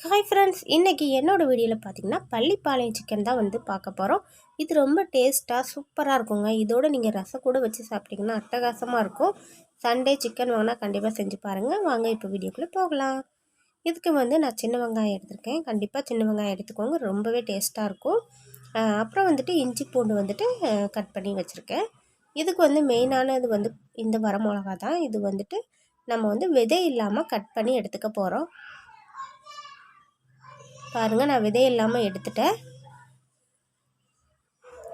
Hi friends இன்றைக்கி என்னோடய வீடியோவில் பார்த்தீங்கன்னா பள்ளிப்பாளையம் சிக்கன் தான் வந்து பார்க்க போகிறோம் இது ரொம்ப டேஸ்ட்டாக சூப்பராக இருக்குங்க. இதோடு நீங்கள் ரசம் கூட வச்சு சாப்பிட்டிங்கன்னா அட்டகாசமாக இருக்கும். சண்டே சிக்கன் வாங்கினா கண்டிப்பாக செஞ்சு பாருங்கள் வாங்க இப்போ வீடியோக்குள்ளே போகலாம். இதுக்கு வந்து நான் சின்ன வெங்காயம் எடுத்திருக்கேன். கண்டிப்பாக சின்ன வெங்காயம் எடுத்துக்கோங்க. ரொம்பவே டேஸ்ட்டாக இருக்கும். அப்புறம் வந்துட்டு இஞ்சி பூண்டு வந்துட்டு கட் பண்ணி வச்சுருக்கேன். இதுக்கு வந்து மெயினானது வந்து இந்த வரமிளகா தான். இது வந்துட்டு நம்ம வந்து விதை இல்லாமல் கட் பண்ணி எடுத்துக்க போகிறோம் பாருங்கள் நான் விதை இல்லாமல் எடுத்துட்டேன்.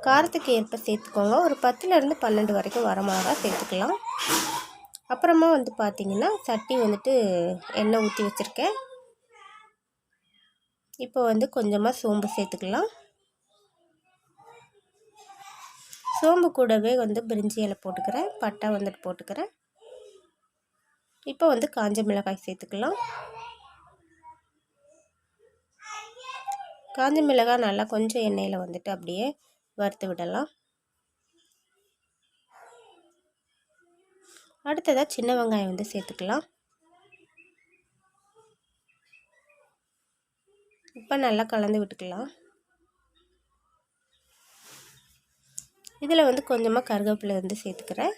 காரத்துக்கு ஏற்ப சேர்த்துக்கோங்க. ஒரு பத்துலேருந்து பன்னெண்டு வரைக்கும் வர மிளகா சேர்த்துக்கலாம். அப்புறமா வந்து பார்த்திங்கன்னா சட்டி வந்துட்டு எண்ணெய் ஊற்றி வச்சுருக்கேன். இப்போ வந்து கொஞ்சமாக சோம்பு சேர்த்துக்கலாம். சோம்பு கூடவே வந்து பிரிஞ்சி இலை போட்டுக்கிறேன். பட்டை வந்துட்டு போட்டுக்கிறேன். இப்போ வந்து காஞ்ச மிளகாய் சேர்த்துக்கலாம். காஞ்ச மிளகாய் நல்லா கொஞ்சம் எண்ணெயில் வந்துட்டு அப்படியே வறுத்து விடலாம். அடுத்ததாக சின்ன வெங்காயம் வந்து சேர்த்துக்கலாம். இப்போ நல்லா கலந்து விட்டுக்கலாம். இதில் வந்து கொஞ்சமாக கருவேப்பிலை வந்து சேர்த்துக்கிறேன்.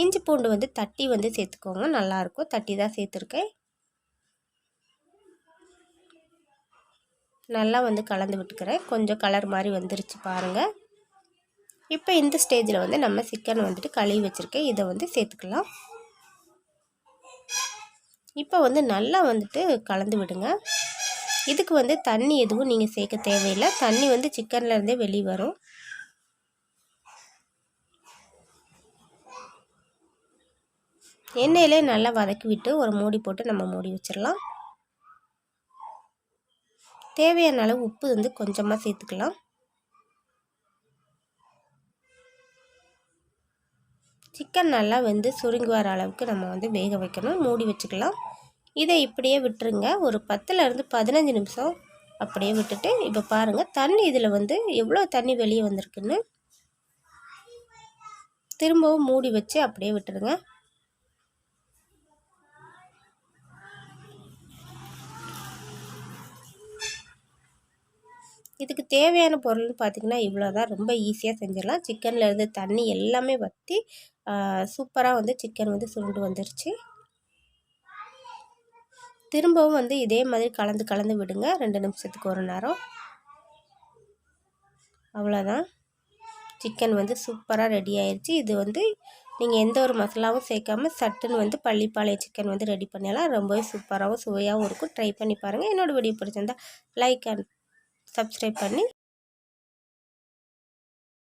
இஞ்சி பூண்டு வந்து தட்டி வந்து சேர்த்துக்கோங்க. நல்லாயிருக்கும் தட்டி தான் சேர்த்துருக்கேன். நல்லா வந்து கலந்து விட்டுக்கிறேன். கொஞ்சம் கலர் மாதிரி வந்துருச்சு பாருங்கள் இப்போ இந்த ஸ்டேஜில் வந்து நம்ம சிக்கன் வந்துட்டு கழுவி வச்சுருக்கேன். இதை வந்து சேர்த்துக்கலாம். இப்போ வந்து நல்லா வந்துட்டு கலந்து விடுங்க. இதுக்கு வந்து தண்ணி எதுவும் நீங்கள் சேர்க்க தேவையில்லை. தண்ணி வந்து சிக்கன்லேருந்தே வெளியே வரும். எண்ணெயிலே நல்லா வதக்கி விட்டு ஒரு மூடி போட்டு நம்ம மூடி வச்சிடலாம். தேவையான அளவு உப்பு வந்து கொஞ்சமாக சேர்த்துக்கலாம். சிக்கன் நல்லா வந்து சுருங்கி வர அளவுக்கு நம்ம வந்து வேக வைக்கணும். மூடி வச்சுக்கலாம். இதை இப்படியே விட்டுருங்க. ஒரு பத்துலேருந்து பதினஞ்சு நிமிஷம் அப்படியே விட்டுட்டு இப்போ பாருங்கள் தண்ணி இதில் வந்து எவ்வளோ தண்ணி வெளியே வந்திருக்குன்னு திரும்பவும் மூடி வச்சு அப்படியே விட்டுருங்க. இதுக்கு தேவையான பொருள்னு பார்த்திங்கன்னா இவ்வளோ தான் ரொம்ப ஈஸியாக செஞ்சிடலாம். சிக்கனில் இருந்து தண்ணி எல்லாமே வற்றி சூப்பராக வந்து சிக்கன் வந்து சுருண்டு வந்துருச்சு. திரும்பவும் வந்து இதே மாதிரி கலந்து கலந்து விடுங்க. ரெண்டு நிமிஷத்துக்கு ஒரு நேரம். அவ்வளோதான் சிக்கன் வந்து சூப்பராக ரெடி ஆயிடுச்சு இது வந்து நீங்கள் எந்த ஒரு மசாலாவும் சேர்க்காம சட்டுன்னு வந்து பள்ளிப்பாளைய சிக்கன் வந்து ரெடி பண்ணலாம் ரொம்பவே சூப்பராகவும் சுவையாகவும் இருக்கும். ட்ரை பண்ணி பாருங்கள் என்னோடய வீடியோ பிடிச்சிருந்தா லைக் அண்ட் సబ్స్క్రైబ్ பண்ணி